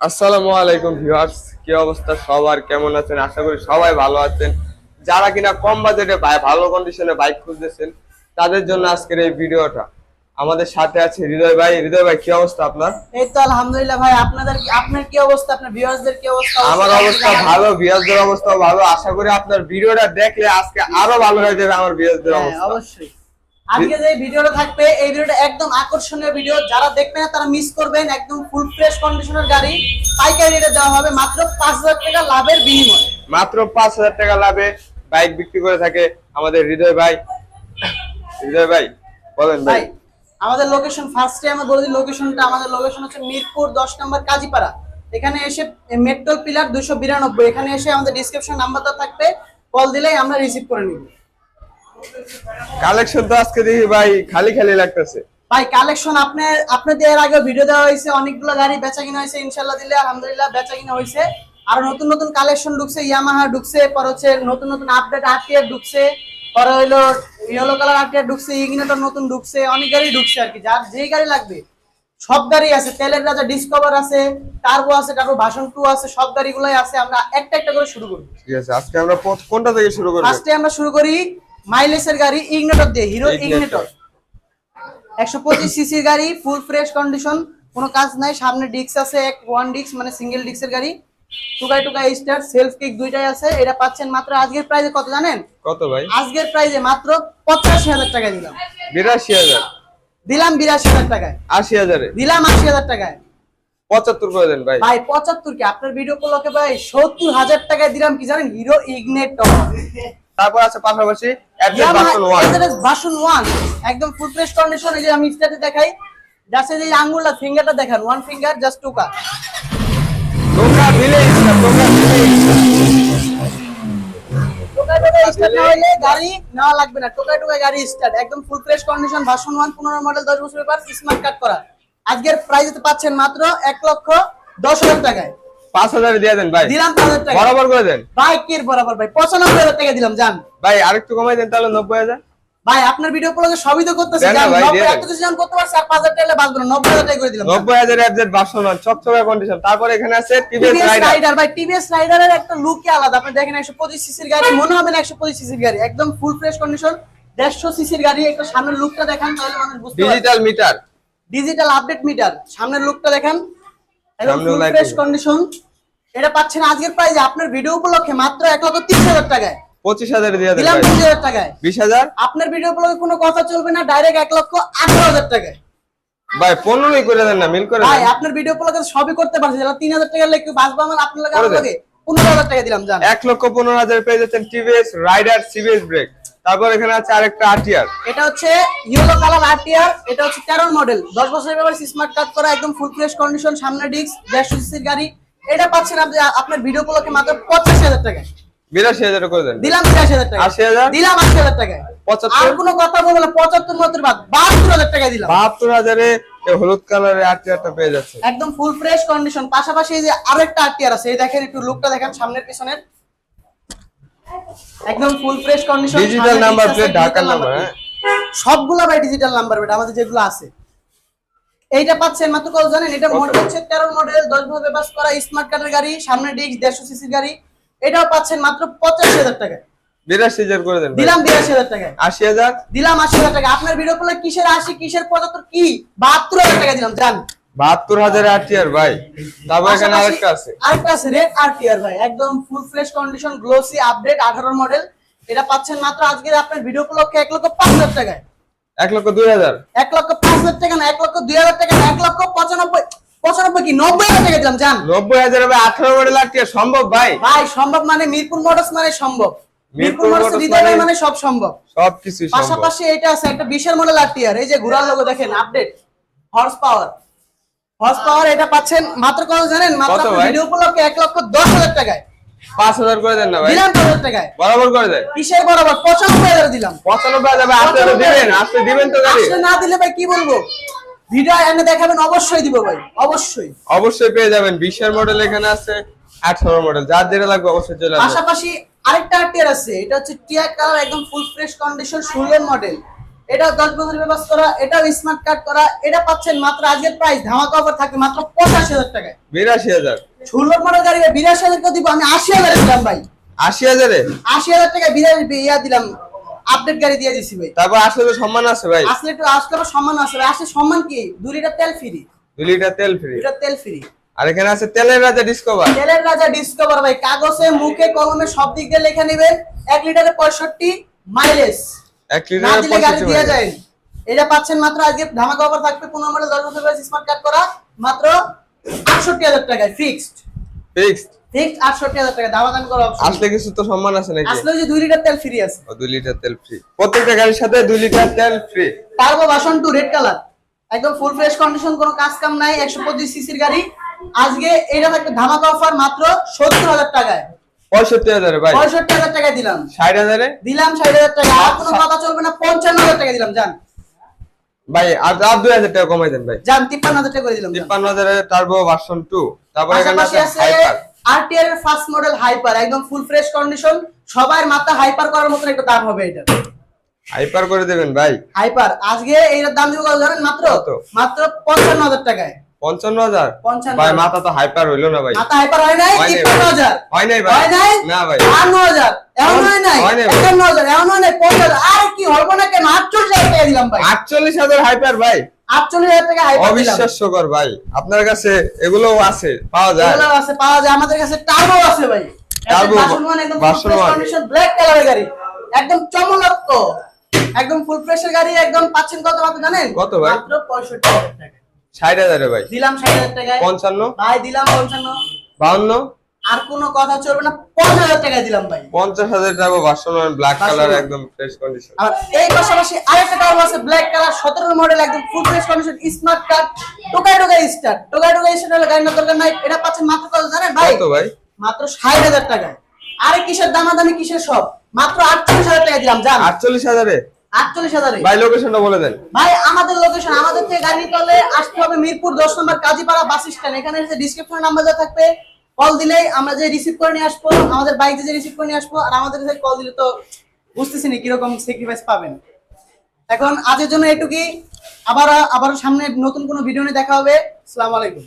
আসসালামু আলাইকুম ভিউয়ার্স কি অবস্থা? সবার কেমন আছেন? আশা করি সবাই ভালো আছেন। যারা কিনা কম বাজেটে ভালো কন্ডিশনে বাইক খুঁজতেছেন তাদের জন্য আজকের এই ভিডিওটা। আমাদের সাথে আছে হৃদয় ভাই। হৃদয় ভাই কি অবস্থা আপনার? এই তো আলহামদুলিল্লাহ ভাই আপনাদের আপনার কি অবস্থা? আপনার ভিউয়ার্সদের কি অবস্থা? আমার অবস্থা ভালো ভিউয়ার্সদের অবস্থা ভালো। আশা করি আপনার ভিডিওটা দেখলে আজকে আরও ভালো হয়ে যাবে আমার ভিউয়ার্সদের হ্যাঁ, অবস্থা। অবশ্যই। আজকে যে ভিডিওটা থাকবে এই ভিডিওটা একদম আকর্ষণীয় ভিডিও। যারা দেখবেন তারা মিস করবেন। একদম ফুল ফ্রেশ কন্ডিশনের গাড়ি। পাইকারি রেটে দেওয়া হবে মাত্র পাঁচ হাজার টাকা লাভের বিনিময়ে। মাত্র পাঁচ হাজার টাকা লাভে বাইক বিক্রি করে থাকে আমাদের হৃদয় ভাই। হৃদয় ভাই বলেন ভাই। ভাই আমাদের লোকেশন ফার্স্টে আমরা বলে দিই লোকেশনটা আমাদের লোকেশন হচ্ছে মিরপুর দশ নম্বর কাজীপাড়া। এখানে এসে মেট্রো পিলার দুশো বিরানব্বই। এখানে এসে আমাদের ডিসক্রিপশন নাম্বারটা থাকবে। কল দিলেই আমরা রিসিভ করে নিব। কালেকশন তো আজকে দেখি ভাই খালি খালি লাগতেছে। ভাই কালেকশন আপনার আপনাদের এর আগে ভিডিও দেওয়া হয়েছে অনেকগুলো গাড়ি বেচা কিনা হয়েছে ইনশাল্লাহ দিলে আলহামদুলিল্লাহ বেচা কিনা হয়েছে। আর নতুন নতুন কালেকশন ঢুকছে ইয়ামাহা ঢুকছে পর হচ্ছে নতুন নতুন আপডেট আরটিআর ঢুকছে পরে হইল ইয়েলো কালার আরটিআর ঢুকছে ইগনিটর নতুন ঢুকছে অনেক গাড়ি ঢুকছে আর কি যার যেই গাড়ি লাগবে সব গাড়ি আছে তেলের রাজা ডিসকভার আছে টার্বো আছে তারপর ভাষণ টু আছে সব গাড়িগুলোই আছে আমরা একটা একটা করে শুরু করি। ঠিক আছে আজকে আমরা কোনটা থেকে শুরু করব? ফার্স্টে আমরা শুরু করি মাইলেজের গাড়ি ইগনেটর দিয়ে হিরো ইগনেটর একশো পঁচিশ সিসির গাড়ি ফুল ফ্রেশ কন্ডিশন কোনো কাজ নাই সামনে ডিস্ক আছে এক ওয়ান ডিস্ক মানে সিঙ্গেল ডিস্কের গাড়ি। টুকাই টুকাই স্টার সেলফ কিক দুইটাই আছে এটা পাচ্ছেন মাত্র আজকের প্রাইসে কত জানেন? কত ভাই? আজকের প্রাইসে মাত্র পঁচাশি হাজার টাকায় দিলাম। বিরাশি হাজার। দিলাম বিরাশি হাজার টাকায়। আশি হাজারে। দিলাম আশি হাজার টাকায়। পঁচাত্তর করে দেন ভাই। ভাই পঁচাত্তর কি? আপনার ভিডিও কলকে ভাই সত্তর হাজার টাকায় দিলাম কি জানেন? হিরো ইগনেটর তারপর আছে পাশাপাশি ভার্সন ওয়ান একদম ফুল ফ্রেশ কন্ডিশন এই যে আমি দেখাই জাস্ট এই যে আঙ্গুলটা ফিঙ্গারটা দেখান ওয়ান ফিঙ্গার জাস্ট টুকা টোকা দিলে গাড়ি নেওয়া লাগবে না। গাড়ি স্টার্ট একদম full fresh condition version one পনেরো মডেল দশ বছর পেপার স্মার্ট কার্ড করা। আজকের প্রাইস পাচ্ছেন মাত্র এক লক্ষ দশ হাজার টাকায়। পাঁচ হাজারে দিয়ে দেন ভাই। দিলাম পাঁচ হাজার টাকা। বরাবর করে দেন। বাইকের বরাবর ভাই? পঁচানব্বই হাজার টাকা দিলাম ভাই আরেকটু কমাই দেন তাহলে নব্বই হাজার। ভাই আপনার ভিডিও সবই তো করতেছে নব্বই দেন। এত করতে পারছি আর পাঁচ হাজার টাকা বাঁচবো না। নব্বই হাজার টাকা করে দিলাম নব্বই হাজার অ্যাড্রেস ভার্সন চকচকা কন্ডিশন তারপর এখানে আছে টিভিএস রাইডার রাইডার ভাই টিভিএস রাইডারের একটা লুকই আলাদা। আপনি দেখেন একশো পঁচিশ সিসির গাড়ি মনে হবে না একশো পঁচিশ সিসির গাড়ি। একদম ফুল ফ্রেশ কন্ডিশন দেড়শো সিসির গাড়ি একটা সামনের লুকটা দেখান তাহলে মানুষ বুঝতে digital meter digital update meter সামনের লুকটা দেখেন। একদম সামনেও ফুল light ফ্রেশ কন্ডিশন এটা পাচ্ছেন আজকের প্রাইজে আপনার ভিডিও উপলক্ষে মাত্র এক লক্ষ তিরিশ হাজার টাকায়। পঁচিশ হাজারে দিয়ে দিলাম ভাই। হাজার টাকায়। বিশ হাজার? আপনার ভিডিও উপলক্ষে কোনো কথা চলবে না ডাইরেক্ট এক লক্ষ আঠারো হাজার টাকায়। ভাই পনেরোই করে দেন না মিল করে ভাই আপনার ভিডিও উপলক্ষে সবই করতে পারছি। যারা তিন হাজার টাকা লেগে বাঁচবো আমার আপনার লাগে আমার লাগে পনেরো হাজার টাকা দিলাম জান। এক লক্ষ পনেরো হাজার পেয়ে যাচ্ছেন টিভিএস রাইডার সিবিএস ব্রেক তারপর এখানে আছে আরেকটা আরটিআর এটা হচ্ছে ইয়েলো কালার আরটিআর এটা হচ্ছে তেরোর মডেল দশ বছরের ব্যাপারে স্মার্ট কার্ড করা একদম ফুল ফ্রেশ কন্ডিশন সামনে ডিস্ক দেড়শো সিসির গাড়ি। এটা পাচ্ছেন আপনি আপনার ভিডিও গুলোকে মাত্র পঁচাশি হাজার টাকায়। বিরাশি হাজার করে দেন। দিলাম বিরাশি হাজার টাকা আশি হাজার? দিলাম আশি হাজার পঁচাত্তর? আর কোনো কথা বলব না পঁচাত্তর মাত্র বাদ বাহাত্তর হাজার টাকায় দিলাম। বাহাত্তর হাজারে হলুদ পেয়ে যাচ্ছে একদম ফুল ফ্রেশ কন্ডিশন পাশাপাশি যে আরেকটা আরটিআর আছে এই দেখেন একটু লুকটা দেখেন সামনের পিছনের। একদম full fresh condition digital number plate ঢাকার নাম্বার হ্যাঁ। সবগুলা ভাই ডিজিটাল নাম্বার বেটা আমাদের যেগুলো আছে। এইটা পাচ্ছেন মাত্র কত জানেন? এটা? মডেল হচ্ছে তেরো মডেল দশ ভাবে বাস করা স্মার্ট কার্ডের গাড়ি সামনে ডিস্ক দেড়শো সিসির গাড়ি। এটাও পাচ্ছেন মাত্র পঁচাশি হাজার টাকায় বিরাশি হাজার করে দেন দিলাম বিরাশি হাজার টাকায়। আশি হাজার? দিলাম আশি হাজার টাকা আপনার ভিডিও করলে কিসের আশি কিসের পঁচাত্তর কি? বাহাত্তর হাজার টাকা দিলাম জান। বাহাত্তর হাজার আরটিআর ভাই। তারপর এখানে আরেকটা আছে। আরেকটা আছে রেড আরটিআর ভাই একদম full fresh condition glossy update আঠারো মডেল এটা পাচ্ছেন মাত্র আজকের আপনার ভিডিও উপলক্ষে এক লক্ষ পাঁচ হাজার টাকায়। এক লক্ষ দুই হাজার। এক লক্ষ পাঁচ হাজার টাকা না এক লক্ষ দুই হাজার টাকা এক লক্ষ পঁচানব্বই পঁচানব্বই কি নব্বই হাজার টাকা দিলাম জান। নব্বই হাজার ভাই আঠারো মডেল আরটিআর সম্ভব ভাই? ভাই সম্ভব মানে মিরপুর মোটরস মানে সম্ভব। মিরপুর মোটরস মোটরস মানে- মানে সব সম্ভব। সম্ভব। পাশাপাশি এটা আছে একটা বিশের মডেল আরটিআর এই যে ঘোড়ার লোগো দেখেন আপডেট হর্স পাওয়ার পাওয়ার এটা পাচ্ছেন মাত্র কত জানেন? মাত্র? ভিডিও উপলক্ষে এক লক্ষ দশ হাজার টাকায়। পাঁচ হাজার করে দেন না ভাই। দিলাম পাঁচ হাজার টাকায়। বরাবর করে দেন। কিসের বরাবর পঁচানব্বই হাজার দিলাম। পঁচানব্বই হাজার ভাই আপনি তো দিবেন আপনি দিবেন তো গাড়ি। না দিলে ভাই কি বলব? ভিডিও এনে দেখাবেন অবশ্যই দিব ভাই অবশ্যই। অবশ্যই পেয়ে যাবেন। বিশের মডেল এখানে আছে আঠারো মডেল যার যেটা লাগবে অবশ্যই চলে আসবে। পাশাপাশি আরেকটা আরটিআর আছে এটা হচ্ছে টিয়া কালার একদম ফুল ফ্রেশ কন্ডিশন ষোলোর মডেল এটা দশ বছর ব্যবস্থা করা এটাও স্মার্ট কার্ড করা এটা পাচ্ছেন মাত্র আজকের প্রাইস ধামাকা অফার থাকে মাত্র পঁচাশি হাজার টাকায়। বিরাশি হাজার। ষোলো মডেল গাড়ি বিরাশি হাজার দিব আমি আশি হাজার দিলাম ভাই। আশি হাজারে? আশি হাজার টাকা বিরাশি ইয়া দিলাম আপডেট গাড়ি দিয়ে দিছি ভাই। তারপর আসলে সম্মান আছে ভাই। আসলে একটু আবার সম্মান আছে ভাই। আসলে সম্মান কি? দুই লিটার তেল ফ্রি দুই লিটার তেল ফ্রি লিটার তেল ফ্রি আর এখানে আছে তেলের রাজা ডিসকভার তেলের রাজা ডিসকভার ভাই কাগজে মুখে কলমে সব দিক দিয়ে লেখা নেবেন। এক লিটারে পঁয়ষট্টি মাইলেজ এক লিটার দিলে গাড়ি দিয়ে যায়। এটা পাচ্ছেন মাত্র আজকে ধামাকা অফার থাকবে পনেরো মডেল দশ বছর বয়স স্মার্ট কার্ড করা। মাত্র আটষট্টি হাজার টাকায় ফিক্সড ফিক্সড ফিক্সড আটষট্টি হাজার টাকা দামা দাম করা option আসলে কিছু তো সম্মান আছে নাকি? আসলে যে লিটার তেল ফ্রি আছে। ও দুই লিটার তেল ফ্রি প্রত্যেকটা গাড়ির সাথে লিটার তেল free turbo version two red colour একদম ফুল ফ্রেশ কন্ডিশন কোনো কাজ কাম নাই একশো পঁচিশ সিসির গাড়ি। আজকে এটা থাকবে ধামাকা অফার মাত্র সত্তর হাজার টাকায়। পঁয়ষট্টি হাজারে ভাই। পঁয়ষট্টি হাজার টাকায় দিলাম। ষাট হাজারে? দিলাম ষাট হাজার টাকা। আর কোনো কথা চলবে না পঞ্চান্ন হাজার টাকা দিলাম যান ভাই আর আর দুই হাজার টাকা কমাই দেন ভাই। যান তিপ্পান্ন হাজার টাকা করে দিলাম। তিপ্পান্ন হাজারে টার্বো ভার্সন টু তারপর এখানে আছে আরটিআর এর ফার্স্ট মডেল হাইপার একদম ফুল ফ্রেশ কন্ডিশন সবার মাথা হাইপার করার মতন একটা দাম হবে এটা। হাইপার করে দেবেন ভাই। হাইপার আজকে এইটার দাম দিব জানেন মাত্র? মাত্র পঞ্চান্ন হাজার টাকায়। পঞ্চান্ন হাজার? ভাই মাথা তো হাইপার হইল না ভাই। মাথা হাইপার হয় নাই? তিপ্পান্ন হাজার। হয় নাই ভাই। হয় নাই? না ভাই। বাহান্ন হাজার। এমন হয় নাই? হয় নাই ভাই। একান্ন হাজার। এমন হয় নাই? পঞ্চাশ আর কি হবে না কেন? আটচল্লিশ হাজার টাকা দিলাম ভাই। আটচল্লিশ হাজার হাইপার ভাই। আটচল্লিশ হাজার টাকা হাইপার অবিশ্বাস্যকর ভাই। আপনার কাছে এগুলোও আছে পাওয়া যায়। এগুলো আছে পাওয়া যায়। আমাদের কাছে টার্বো আছে ভাই। ব্ল্যাক কালারের গাড়ি। একদম চমলক্ষ একদম ফুল ফ্রেশের গাড়ি একদম পাচ্ছেন কত মাত্র জানেন? কত ভাই? মাত্র পঁয়ষট্টি হাজার টাকা। ষাট হাজারে ভাই। দিলাম ষাট হাজার টাকায়। পঞ্চান্ন। ভাই দিলাম পঞ্চান্ন। বাউন্ন আর কোনো কথা চলবে না পঞ্চাশ হাজার টাকায় দিলাম ভাই। পঞ্চাশ হাজার টাকা ওয়ান ব্ল্যাক কালার একদম ফ্রেশ কন্ডিশন আর এই পাশাপাশি আরেকটা টার্বো আছে ব্ল্যাক কালার সতেরো মডেল একদম full fresh condition smart card টোকাই টোকাই স্টার্ট টোকাই টোকাই স্টার্ট হলে গাড়ি না দরকার নাই এটা পাচ্ছেন মাত্র কত জানেন ভাই? কত ভাই? মাত্র ষাট হাজার টাকায়। আরে কিসের দামাদামি কিসের সব? মাত্র আটচল্লিশ হাজার টাকা দিলাম জান। আটচল্লিশ হাজারে? আটচল্লিশ হাজারে। ভাই লোকেশনটা বলে দেন। ভাই আমাদের লোকেশন আমাদের থেকে গাড়ি আসতে হবে মিরপুর দশ নম্বর কাজীপাড়া বাস স্ট্যান্ড। এখানে এসে ডিসক্রিপশনে নাম্বার থাকবে কল দিলেই আমরা যে রিসিভ করে নিয়ে আসব আমাদের বাইক যে রিসিভ করে নিয়ে আসব আর আমাদের কল দিলে তো বুঝতেছি না কীরকম স্যাক্রিফাইস পাবেন। এখন আজের জন্য এটুকুই। আবার আবার সামনে নতুন কোনো ভিডিও নিয়ে দেখা হবে। আসসালামু আলাইকুম।